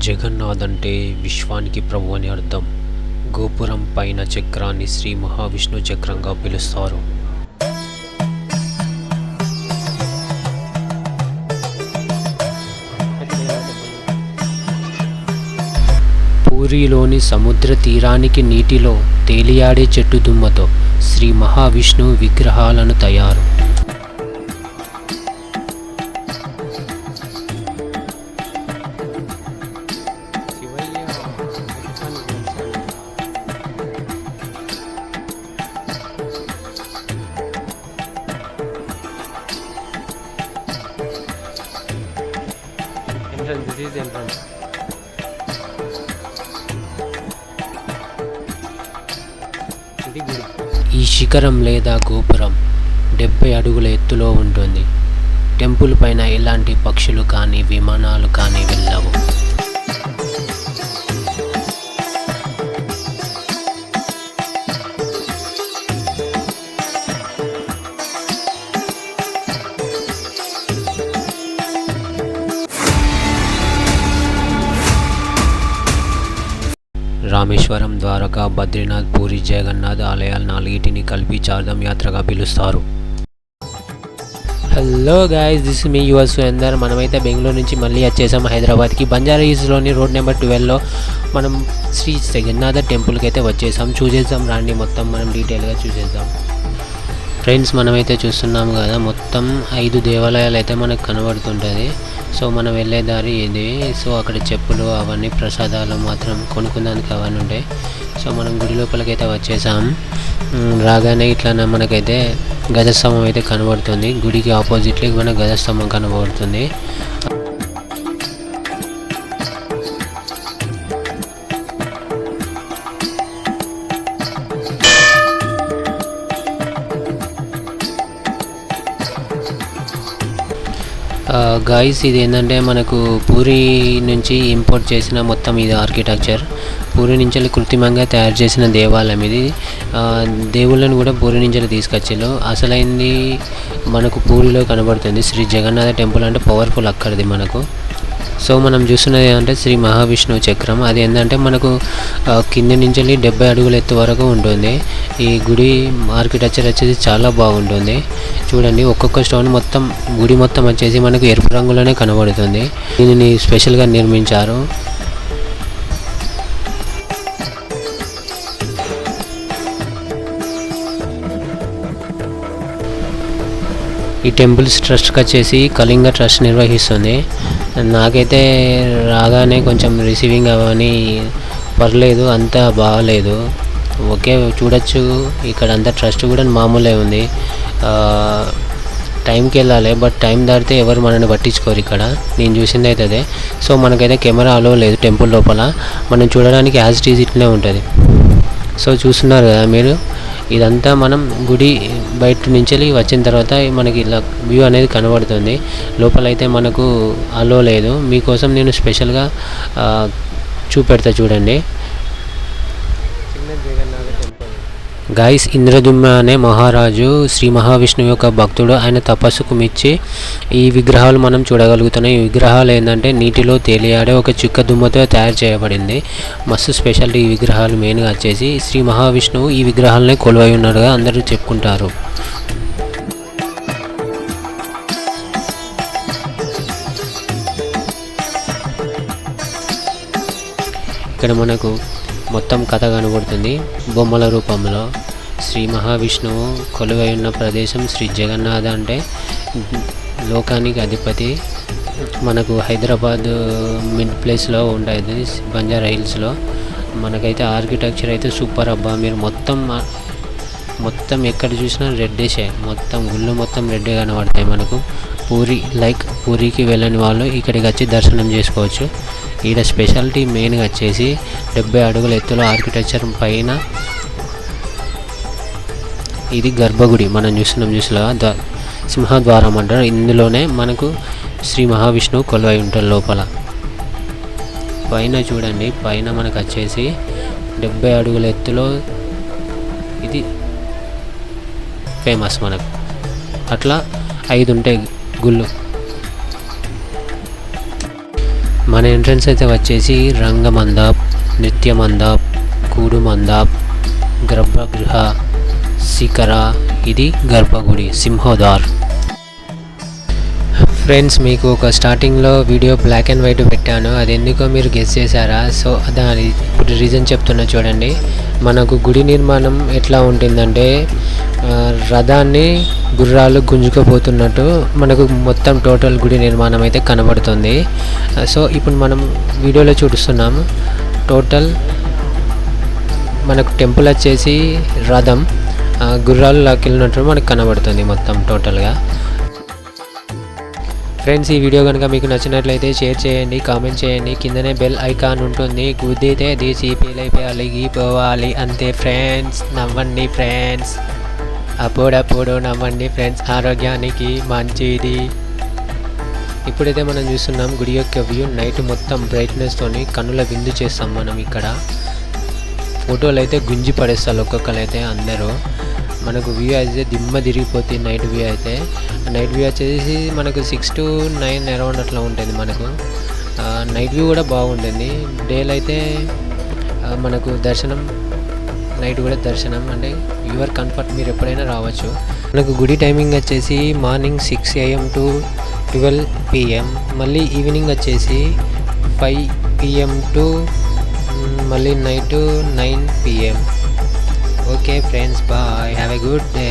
జగన్నాథ్ అంటే విశ్వానికి ప్రభు అని అర్థం. గోపురం పైన చక్రాన్ని శ్రీ మహావిష్ణు చక్రంగా పిలుస్తారు. పూరిలోని సముద్ర తీరానికి నీటిలో తేలియాడే చెట్టు దుమ్మతో శ్రీ మహావిష్ణు విగ్రహాలను తయారు. Entrance this is entrance ఇది గుడి. ఈ శిఖరం లేదా గోపురం డెబ్బై అడుగుల ఎత్తులో ఉంటుంది. టెంపుల్ పైన ఎలాంటి పక్షులు కానీ విమానాలు కానీ వెళ్ళవు. రామేశ్వరం ద్వారకా బద్రీనాథ్ పూరి జగన్నాథ్ ఆలయాలు నాలుగిటిని కలిపి చార్ధం యాత్రగా పిలుస్తారు. Hello guys this me your Surender. మనమైతే బెంగళూరు నుంచి మళ్ళీ వచ్చేసాం హైదరాబాద్కి. బంజారా హిల్స్లోని రోడ్ నెంబర్ ట్వెల్వ్లో మనం శ్రీ జగన్నాథ టెంపుల్కి అయితే వచ్చేసాం. చూసేద్దాం రాండి మొత్తం మనం డీటెయిల్గా చూసేద్దాం. ఫ్రెండ్స్ మనమైతే చూస్తున్నాము కదా మొత్తం ఐదు దేవాలయాలు అయితే మనకు కనబడుతుంటుంది. సో మనం వెళ్ళే దారి ఇది. సో అక్కడ చెప్పులు అవన్నీ ప్రసాదాలు మాత్రం కొనుక్కుందానికి అవన్నీ ఉంటాయి సో మనం గుడి లోపలికి అయితే వచ్చేసాం రాగానే ఇట్లా మనకైతే గజస్తంభం అయితే కనబడుతుంది. గుడికి ఆపోజిట్లో మన గజస్తంభం కనబడుతుంది. గాయస్ ఇది ఏంటంటే మనకు పూరి నుంచి ఇంపోర్ట్ చేసిన మొత్తం ఇది ఆర్కిటెక్చర్ పూరి నుంచి కృత్రిమంగా తయారు చేసిన దేవాలయం ఇది. ఆ, దేవుళ్ళని కూడా పూరి నుంచి తీసుకొచ్చారు అసలైంది మనకు పూరిలో కనబడుతుంది. శ్రీ జగన్నాథ టెంపుల్ అంటే పవర్ఫుల్ అక్కడిది మనకు. సో మనం చూస్తున్నది ఏంటంటే శ్రీ మహావిష్ణువు చక్రం. అది ఏంటంటే మనకు కింద నుంచి డెబ్బై అడుగుల ఎత్తు వరకు ఉంటుంది. ఈ గుడి ఆర్కిటెక్చర్ వచ్చేసి చాలా బాగుంటుంది. చూడండి ఒక్కొక్క స్టోన్ మొత్తం గుడి మొత్తం వచ్చేసి మనకు ఎరుపు రంగులోనే కనబడుతుంది. దీనిని స్పెషల్గా నిర్మించారు. ఈ టెంపుల్స్ ట్రస్ట్కి వచ్చేసి కళింగ ట్రస్ట్ నిర్వహిస్తుంది. నాకైతే రాగానే కొంచెం రిసీవింగ్ అవని పర్లేదు అంత బాగాలేదు. ఓకే చూడొచ్చు. ఇక్కడ అంతా ట్రస్ట్ కూడా మామూలే ఉంది. టైంకి వెళ్ళాలి బట్ టైం దాటితే ఎవరు మనల్ని పట్టించుకోరు ఇక్కడ. నేను చూసింది అయితే అదే. సో మనకైతే కెమెరా అలో లేదు టెంపుల్ లోపల. మనం చూడడానికి యాజ్ టీజ్ ఇట్లనే ఉంటుంది. సో చూస్తున్నారు కదా మీరు? ఇదంతా మనం గుడి బయట నుంచి వచ్చిన తర్వాత మనకి ఇలా వ్యూ అనేది కనబడుతుంది. లోపల అయితే మనకు అలో లేదు. మీకోసం నేను స్పెషల్గా చూపెడతా చూడండి. చిన్న జగన్నాథ గైస్ గాయస్ ఇంద్రదుమ్మ అనే మహారాజు శ్రీ మహావిష్ణువు యొక్క భక్తుడు. ఆయన తపస్సుకు మెచ్చి ఈ విగ్రహాలు మనం చూడగలుగుతున్నాం. ఈ విగ్రహాలు ఏంటంటే నీటిలో తేలియాడే ఒక చుక్క దుమ్మతో తయారు చేయబడింది. మస్తు స్పెషాలిటీ ఈ విగ్రహాలు మెయిన్గా వచ్చేసి శ్రీ మహావిష్ణువు ఈ విగ్రహాలనే కొలువై ఉన్నాడుగా అందరూ చెప్పుకుంటారు. ఇక్కడ మనకు మొత్తం కథ కనబడుతుంది. బొమ్మల రూపంలో. శ్రీ మహావిష్ణువు కొలువై ఉన్న ప్రదేశం శ్రీ జగన్నాథ అంటే లోకానికి అధిపతి. మనకు హైదరాబాద్ మిడ్ ప్లేస్లో ఉంటుంది బంజారా హిల్స్లో. మనకైతే ఆర్కిటెక్చర్ అయితే సూపర్ అబ్బా. మీరు మొత్తం మొత్తం ఎక్కడ చూసినా రెడ్డేసే. మొత్తం గుళ్ళు మొత్తం రెడ్డే కనబడతాయి మనకు. పూరి లైక్ పూరికి వెళ్ళని వాళ్ళు ఇక్కడికి వచ్చి దర్శనం చేసుకోవచ్చు. ఈడ స్పెషాలిటీ మెయిన్గా వచ్చేసి డెబ్బై అడుగుల ఎత్తులో ఆర్కిటెక్చర్ పైన ఇది గర్భగుడి. మనం చూస్తున్నాం చూసినా ద సింహద్వారం అంటారు. ఇందులోనే మనకు శ్రీ మహావిష్ణువు కొలువై ఉంటారు లోపల. పైన చూడండి. పైన మనకు వచ్చేసి డెబ్బై అడుగుల ఎత్తులో ఇది ఫేమస్ మనకు. అట్లా ఐదు ఉంటాయి గుళ్ళు. మన ఎంట్రన్స్ అయితే వచ్చేసి రంగమందాప్ నిత్యమందాప్ కూడుమందాప్ గర్భగృహ శిఖర ఇది గర్భగుడి సింహోదార్ ఫ్రెండ్స్ మీకు ఒక స్టార్టింగ్లో వీడియో బ్లాక్ అండ్ వైట్ పెట్టాను. అది ఎందుకో మీరు గెస్ చేశారా? సో దాని ఇప్పుడు రీజన్ చెప్తున్నా చూడండి. మనకు గుడి నిర్మాణం ఎట్లా ఉంటుందంటే రథాన్ని గుర్రాలు గుంజుకుపోతున్నట్టు మనకు మొత్తం టోటల్ గుడి నిర్మాణం అయితే కనబడుతుంది. సో ఇప్పుడు మనం వీడియోలో చూపిస్తున్నాము టోటల్ మనకు టెంపుల్ వచ్చేసి రథం. గుర్రాలు లాక్కెళ్ళినట్టు మనకు కనబడుతుంది మొత్తం టోటల్గా ఫ్రెండ్స్ ఈ వీడియో కనుక మీకు నచ్చినట్లయితే షేర్ చేయండి కామెంట్ చేయండి. కిందనే బెల్ ఐకాన్ ఉంటుంది. గుద్దితే తీసి పీలైపోయి అలిగిపోవాలి. అంతే ఫ్రెండ్స్ నవ్వండి ఫ్రెండ్స్. అప్పుడప్పుడు నవ్వండి ఫ్రెండ్స్. ఆరోగ్యానికి మంచిది. ఇప్పుడైతే మనం చూస్తున్నాం గుడి యొక్క వ్యూ నైట్ మొత్తం బ్రైట్నెస్తోని కన్నుల విందు చేస్తాం మనం ఇక్కడ. ఫోటోలు అయితే గుంజి పడేస్తారు ఒక్కొక్కరు అయితే అందరూ. మనకు వ్యూ అయితే దిమ్మ తిరిగిపోతుంది నైట్ వ్యూ అయితే. నైట్ వ్యూ వచ్చేసి మనకు సిక్స్ టు నైన్ అరౌండ్ అట్లా ఉంటుంది మనకు. నైట్ వ్యూ కూడా బాగుంటుంది. డేలో అయితే మనకు దర్శనం నైట్ కూడా దర్శనం. అంటే యువర్ కంఫర్ట్ మీరు ఎప్పుడైనా రావచ్చు. మనకు గుడి టైమింగ్ వచ్చేసి morning six AM to twelve PM మళ్ళీ ఈవినింగ్ వచ్చేసి ఫైవ్ పిఎం టు మళ్ళీ night nine PM okay friends bye have a good day